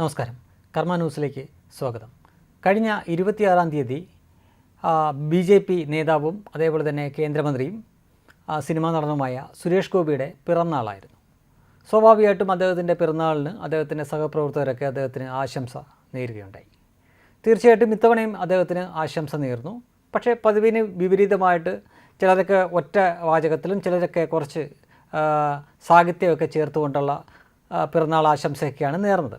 നമസ്കാരം. കർമ്മ ന്യൂസിലേക്ക് സ്വാഗതം. കഴിഞ്ഞ ഇരുപത്തിയാറാം തീയതി ബി ജെ പി നേതാവും അതേപോലെ തന്നെ കേന്ദ്രമന്ത്രിയും സിനിമാ നടനുമായ സുരേഷ് ഗോപിയുടെ പിറന്നാളായിരുന്നു. സ്വാഭാവികമായിട്ടും അദ്ദേഹത്തിന്റെ പിറന്നാളിന് അദ്ദേഹത്തിന്റെ സഹപ്രവർത്തകരൊക്കെ അദ്ദേഹത്തിന് ആശംസ നേരുകയുണ്ടായി. തീർച്ചയായിട്ടും ഇത്തവണയും അദ്ദേഹത്തിന് ആശംസ നേർന്നു. പക്ഷേ പതിവിന് വിപരീതമായിട്ട് ചിലരൊക്കെ ഒറ്റ വാചകത്തിലും ചിലരൊക്കെ കുറച്ച് സാഹിത്യമൊക്കെ ചേർത്തുകൊണ്ടുള്ള പിറന്നാൾ ആശംസയൊക്കെയാണ് നേർന്നത്.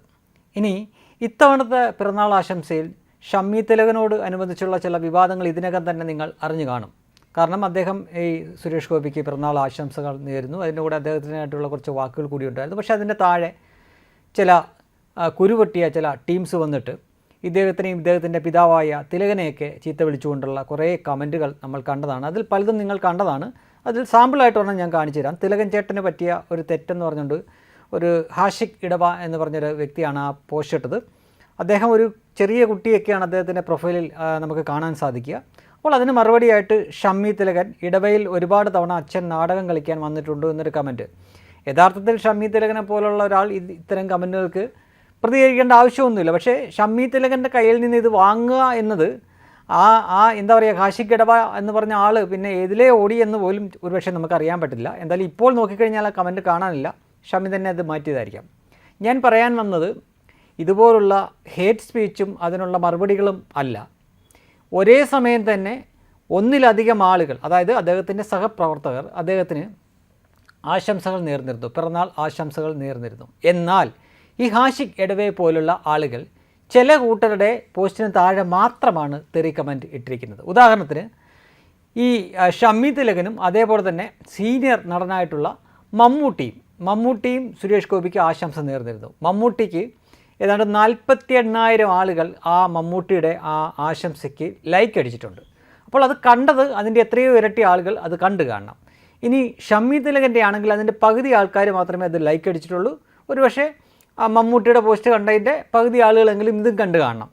ഇനി ഇത്തവണത്തെ പിറന്നാൾ ആശംസയിൽ ഷമ്മി തിലകനോട് അനുബന്ധിച്ചുള്ള ചില വിവാദങ്ങൾ ഇതിനകം തന്നെ നിങ്ങൾ അറിഞ്ഞു കാണും. കാരണം അദ്ദേഹം ഈ സുരേഷ് ഗോപിക്ക് പിറന്നാൾ ആശംസകൾ നേരുന്നു. അതിന്റെ കൂടെ അദ്ദേഹത്തിനായിട്ടുള്ള കുറച്ച് വാക്കുകൾ കൂടി ഉണ്ടായിരുന്നു. പക്ഷേ അതിന്റെ താഴെ ചില കുരുപൊട്ടിയ ചില ടീംസ് വന്നിട്ട് ഇദ്ദേഹത്തിനെയും ഇദ്ദേഹത്തിന്റെ പിതാവായ തിലകനെയൊക്കെ ചീത്ത വിളിച്ചുകൊണ്ടുള്ള കുറേ കമന്റുകൾ നമ്മൾ കണ്ടതാണ്. അതിൽ പലതും നിങ്ങൾ കണ്ടതാണ്. അതിൽ സാമ്പിളായിട്ട് വേണം ഞാൻ കാണിച്ചു തരാം. തിലകൻ ചേട്ടന് പറ്റിയ ഒരു തെറ്റെന്ന് പറഞ്ഞുകൊണ്ട് ഒരു ഹാഷിക് ഇടവ എന്ന് പറഞ്ഞൊരു വ്യക്തിയാണ് ആ പോസ്റ്റ് ഇട്ടത്. അദ്ദേഹം ഒരു ചെറിയ കുട്ടിയൊക്കെയാണ് അദ്ദേഹത്തിന്റെ പ്രൊഫൈലിൽ നമുക്ക് കാണാൻ സാധിക്കുക. അപ്പോൾ അതിന് മറുപടിയായിട്ട് ഷമ്മി തിലകൻ ഇടവയിൽ ഒരുപാട് തവണ അച്ഛൻ നാടകം കളിക്കാൻ വന്നിട്ടുണ്ട് എന്നൊരു കമന്റ് യഥാർത്ഥത്തിൽ ഷമ്മി തിലകനെ പോലുള്ള ഒരാൾ ഇത്തരം കമന്റുകൾക്ക് പ്രതികരിക്കേണ്ട ആവശ്യമൊന്നുമില്ല. പക്ഷേ ഷമ്മി തിലകന്റെ കയ്യിൽ നിന്ന് ഇത് വാങ്ങുക എന്നത് ആ ആ എന്താ പറയുക കാശിക്കിടവ എന്ന് പറഞ്ഞ ആൾ പിന്നെ ഏതിലേ ഓടി എന്ന് പോലും ഒരുപക്ഷെ നമുക്ക് അറിയാൻ പറ്റില്ല. എന്തായാലും ഇപ്പോൾ നോക്കിക്കഴിഞ്ഞാൽ ആ കമന്റ് കാണാനില്ല. ഷമ്മി തന്നെ അത് മാറ്റിയതായിരിക്കാം. ഞാൻ പറയാൻ വന്നത് ഇതുപോലുള്ള ഹേറ്റ് സ്പീച്ചും അതിനുള്ള മറുപടികളും അല്ല. ഒരേ സമയം തന്നെ ഒന്നിലധികം ആളുകൾ അതായത് അദ്ദേഹത്തിന്റെ സഹപ്രവർത്തകർ അദ്ദേഹത്തിന് ആശംസകൾ നേർന്നിരുന്നു പിറന്നാൾ ആശംസകൾ നേർന്നിരുന്നു. എന്നാൽ ഈ ഹാഷിക് എടവേ പോലുള്ള ആളുകൾ ചില കൂട്ടരുടെ പോസ്റ്റിന് താഴെ മാത്രമാണ് തെറി കമന്റ് ഇട്ടിരിക്കുന്നത്. ഉദാഹരണത്തിന് ഈ ഷമ്മി തിലകനും അതേപോലെ തന്നെ സീനിയർ നടനായിട്ടുള്ള മമ്മൂട്ടിയും മമ്മൂട്ടിയും സുരേഷ് ഗോപിക്ക് ആശംസ നേർന്നിരുന്നു. മമ്മൂട്ടിക്ക് ഏതാണ്ട് നാൽപ്പത്തി എണ്ണായിരം ആളുകൾ ആ മമ്മൂട്ടിയുടെ ആ ആശംസയ്ക്ക് ലൈക്ക് അടിച്ചിട്ടുണ്ട്. അപ്പോൾ അത് കണ്ടത് അതിന്റെ എത്രയോ ഇരട്ടി ആളുകൾ അത് കണ്ടു കാണണം. ഇനി ഷമ്മി തിലകന്റെ ആണെങ്കിൽ അതിന്റെ പകുതി ആൾക്കാർ മാത്രമേ അത് ലൈക്ക് അടിച്ചിട്ടുള്ളൂ. ഒരുപക്ഷെ ആ മമ്മൂട്ടിയുടെ പോസ്റ്റ് കണ്ടതിന്റെ പകുതി ആളുകളെങ്കിലും ഇതും കണ്ടു കാണണം.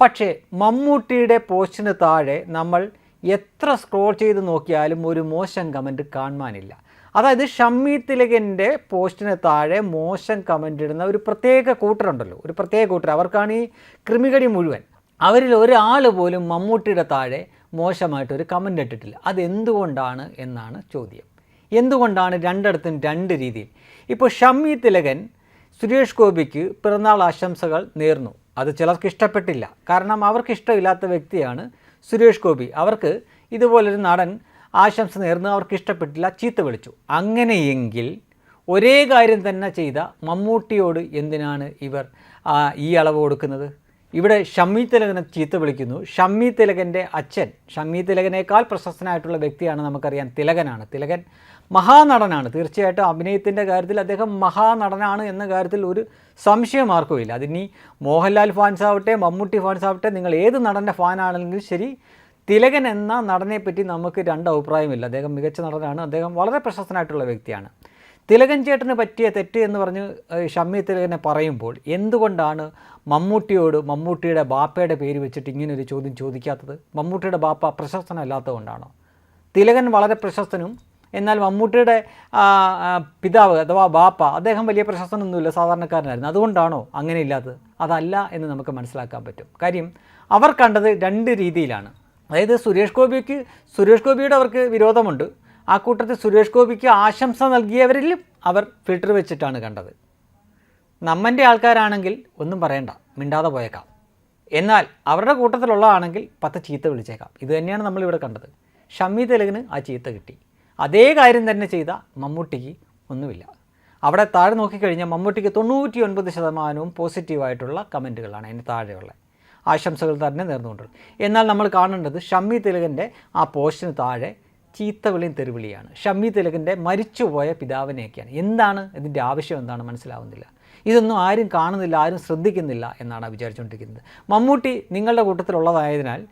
പക്ഷേ മമ്മൂട്ടിയുടെ പോസ്റ്റിന് താഴെ നമ്മൾ എത്ര സ്ക്രോൾ ചെയ്ത് നോക്കിയാലും ഒരു മോശം കമന്റ് കാണാനില്ല അതായത് ഷമ്മി തിലകന്റെ പോസ്റ്റിന് താഴെ മോശം കമന്റ് ഇടുന്ന ഒരു പ്രത്യേക കൂട്ടരുണ്ടല്ലോ. ഒരു പ്രത്യേക കൂട്ടർ അവർക്കാണ് ഈ ക്രിമികടി മുഴുവൻ. അവരിൽ ഒരാൾ പോലും മമ്മൂട്ടിയുടെ താഴെ മോശമായിട്ടൊരു കമന്റ് ഇട്ടിട്ടില്ല. അതെന്തുകൊണ്ടാണ് എന്നാണ് ചോദ്യം. എന്തുകൊണ്ടാണ് രണ്ടിടത്തും രണ്ട് രീതിയിൽ? ഇപ്പോൾ ഷമ്മി തിലകൻ സുരേഷ് ഗോപിക്ക് പിറന്നാൾ ആശംസകൾ നേർന്നു. അത് ചിലർക്ക് ഇഷ്ടപ്പെട്ടില്ല. കാരണം അവർക്ക് ഇഷ്ടമില്ലാത്ത വ്യക്തിയാണ് സുരേഷ് ഗോപി. അവർക്ക് ഇതുപോലൊരു നടൻ ആശംസ നേർന്ന് അവർക്ക് ഇഷ്ടപ്പെട്ടില്ല ചീത്ത വിളിച്ചു. അങ്ങനെയെങ്കിൽ ഒരേ കാര്യം തന്നെ ചെയ്ത മമ്മൂട്ടിയോട് എന്തിനാണ് ഇവർ ഈ അളവ് കൊടുക്കുന്നത്? ഇവിടെ ഷമ്മി തിലകനെ ചീത്ത വിളിക്കുന്നു. ഷമ്മി തിലകന്റെ അച്ഛൻ ഷമ്മി തിലകനേക്കാൾ പ്രശസ്തനായിട്ടുള്ള വ്യക്തിയാണ് നമുക്കറിയാം. തിലകനാണ്. തിലകൻ മഹാനടനാണ്. തീർച്ചയായിട്ടും അഭിനയത്തിന്റെ കാര്യത്തിൽ അദ്ദേഹം മഹാനടനാണ് എന്ന കാര്യത്തിൽ ഒരു സംശയം ആർക്കുമില്ല. അതിനി മോഹൻലാൽ ഫാൻസ് ആവട്ടെ മമ്മൂട്ടി ഫാൻസ് ആവട്ടെ നിങ്ങൾ ഏത് നടന്റെ ഫാനാണെങ്കിലും ശരി തിലകൻ എന്ന നടനെ പറ്റി നമുക്ക് രണ്ട് അഭിപ്രായമില്ല. അദ്ദേഹം മികച്ച നടനാണ്. അദ്ദേഹം വളരെ പ്രശസ്തനായിട്ടുള്ള വ്യക്തിയാണ്. തിലകൻ ചേട്ടന് പറ്റിയ തെറ്റ് എന്ന് പറഞ്ഞ് ഷമ്മി തിലകനെ പറയുമ്പോൾ എന്തുകൊണ്ടാണ് മമ്മൂട്ടിയോട് മമ്മൂട്ടിയുടെ ബാപ്പയുടെ പേര് വെച്ചിട്ട് ഇങ്ങനൊരു ചോദ്യം ചോദിക്കാത്തത്? മമ്മൂട്ടിയുടെ ബാപ്പ പ്രശസ്തനല്ലാത്തതുകൊണ്ടാണോ? തിലകൻ വളരെ പ്രശസ്തനും എന്നാൽ മമ്മൂട്ടിയുടെ പിതാവ് അഥവാ ബാപ്പ അദ്ദേഹം വലിയ പ്രശസ്തനൊന്നുമില്ല സാധാരണക്കാരനായിരുന്നു. അതുകൊണ്ടാണോ അങ്ങനെ ഇല്ലാത്തത് അതല്ല എന്ന് നമുക്ക് മനസ്സിലാക്കാൻ പറ്റും. കാര്യം അവർ കണ്ടത് രണ്ട് രീതിയിലാണ്. അതായത് സുരേഷ് ഗോപിക്ക് സുരേഷ് ഗോപിയുടെ അവർക്ക് വിരോധമുണ്ട്. ആ കൂട്ടത്തിൽ സുരേഷ് ഗോപിക്ക് ആശംസ നൽകിയവരിലും അവർ ഫിൽട്ടർ വെച്ചിട്ടാണ് കണ്ടത്. നമ്മന്റെ ആൾക്കാരാണെങ്കിൽ ഒന്നും പറയണ്ട മിണ്ടാതെ പോയേക്കാം. എന്നാൽ അവരുടെ കൂട്ടത്തിലുള്ളതാണെങ്കിൽ പത്ത് ചീത്ത വിളിച്ചേക്കാം. ഇത് തന്നെയാണ് നമ്മളിവിടെ കണ്ടത്. ഷമ്മി തെലുങ്കിന് ആ ചീത്ത കിട്ടി. അതേ കാര്യം തന്നെ ചെയ്ത മമ്മൂട്ടിക്ക് ഒന്നുമില്ല. അവിടെ താഴെ നോക്കിക്കഴിഞ്ഞാൽ മമ്മൂട്ടിക്ക് തൊണ്ണൂറ്റി ഒൻപത് ശതമാനവും പോസിറ്റീവായിട്ടുള്ള കമന്റുകളാണ് അതിന് താഴെയുള്ളത്. ആശംസകൾ തന്നെ നേർന്നുകൊണ്ടുള്ളത് എന്നാൽ നമ്മൾ കാണേണ്ടത് ഷമ്മി തിലകന്റെ ആ പോസ്റ്റിന് താഴെ ചീത്തവിളിയും തെരുവിളിയാണ്. ഷമ്മി തിലകന്റെ മരിച്ചുപോയ പിതാവിനെയൊക്കെയാണ്. എന്താണ് ഇതിന്റെ ആവശ്യം എന്താണ് മനസ്സിലാവുന്നില്ല. ഇതൊന്നും ആരും കാണുന്നില്ല ആരും ശ്രദ്ധിക്കുന്നില്ല എന്നാണ് വിചാരിച്ചുകൊണ്ടിരിക്കുന്നത്. മമ്മൂട്ടി നിങ്ങളുടെ കൂട്ടത്തിലുള്ളതായതിനാൽ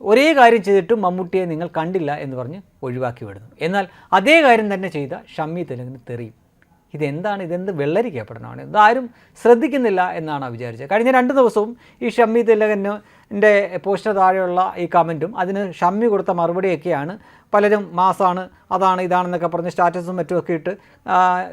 ഒരേ കാര്യം ചെയ്തിട്ടും മമ്മൂട്ടിയെ നിങ്ങൾ കണ്ടില്ല എന്ന് പറഞ്ഞ് ഒഴിവാക്കി വിടുന്നു. എന്നാൽ അതേ കാര്യം തന്നെ ചെയ്ത ഷമ്മി തെലുങ്കിന് തെറിയും. ഇതെന്താണ്? ഇതെന്ത് വെള്ളരിക്കപ്പെടണമാണ്? ഇതാരും ശ്രദ്ധിക്കുന്നില്ല എന്നാണ് വിചാരിച്ചത്. കഴിഞ്ഞ രണ്ട് ദിവസവും ഈ ഷമ്മി തിലകന്റെ പോസ്റ്റിന് താഴെയുള്ള ഈ കമന്റും അതിന് ഷമ്മി കൊടുത്ത മറുപടിയൊക്കെയാണ് പലരും മാസാണ് അതാണ് ഇതാണെന്നൊക്കെ പറഞ്ഞ് സ്റ്റാറ്റസും മറ്റുമൊക്കെ ഇട്ട്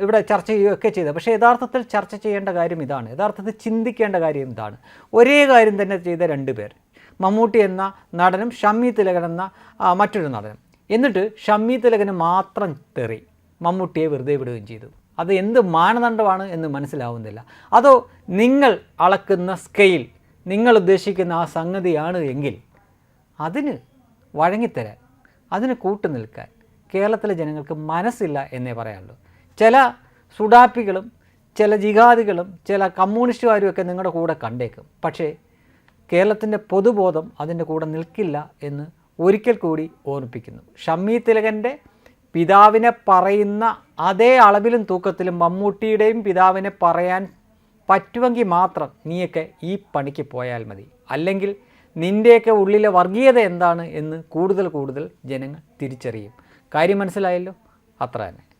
ഇവിടെ ചർച്ച ചെയ്യുകയൊക്കെ ചെയ്തത്. പക്ഷേ യഥാർത്ഥത്തിൽ ചർച്ച ചെയ്യേണ്ട കാര്യം ഇതാണ്. യഥാർത്ഥത്തിൽ ചിന്തിക്കേണ്ട കാര്യം ഇതാണ്. ഒരേ കാര്യം തന്നെ ചെയ്ത രണ്ട് പേർ. മമ്മൂട്ടി എന്ന നടനും ഷമ്മി തിലകൻ എന്ന മറ്റൊരു നടനും. എന്നിട്ട് ഷമ്മി തിലകന് മാത്രം തെറി. മമ്മൂട്ടിയെ വെറുതെ വിടുകയും ചെയ്തു. അത് എന്ത് മാനദണ്ഡമാണ് എന്ന് മനസ്സിലാവുന്നില്ല. അതോ നിങ്ങൾ അളക്കുന്ന സ്കെയിൽ നിങ്ങൾ ഉദ്ദേശിക്കുന്ന ആ സംഗതിയാണ് എങ്കിൽ അതിന് വഴങ്ങിത്തരാൻ അതിന് കൂട്ടുനിൽക്കാൻ കേരളത്തിലെ ജനങ്ങൾക്ക് മനസ്സില്ല എന്നേ പറയാനുള്ളൂ. ചില സുഡാപ്പികളും ചില ജിഹാദികളും ചില കമ്മ്യൂണിസ്റ്റുകാരും ഒക്കെ നിങ്ങളുടെ കൂടെ കണ്ടേക്കും. പക്ഷേ കേരളത്തിന്റെ പൊതുബോധം അതിന്റെ കൂടെ നിൽക്കില്ല എന്ന് ഒരിക്കൽ കൂടി ഓർമ്മിപ്പിക്കുന്നു. ഷമ്മി തിലകന്റെ പിതാവിനെ പറയുന്ന അതേ അളവിലും തൂക്കത്തിലും മമ്മൂട്ടിയുടെയും പിതാവിനെ പറയാൻ പറ്റുമെങ്കിൽ മാത്രം നീയൊക്കെ ഈ പണിക്ക് പോയാൽ മതി. അല്ലെങ്കിൽ നിന്റെയൊക്കെ ഉള്ളിലെ വർഗീയത എന്താണ് എന്ന് കൂടുതൽ കൂടുതൽ ജനങ്ങൾ തിരിച്ചറിയും. കാര്യം മനസ്സിലായല്ലോ? അത്ര തന്നെ.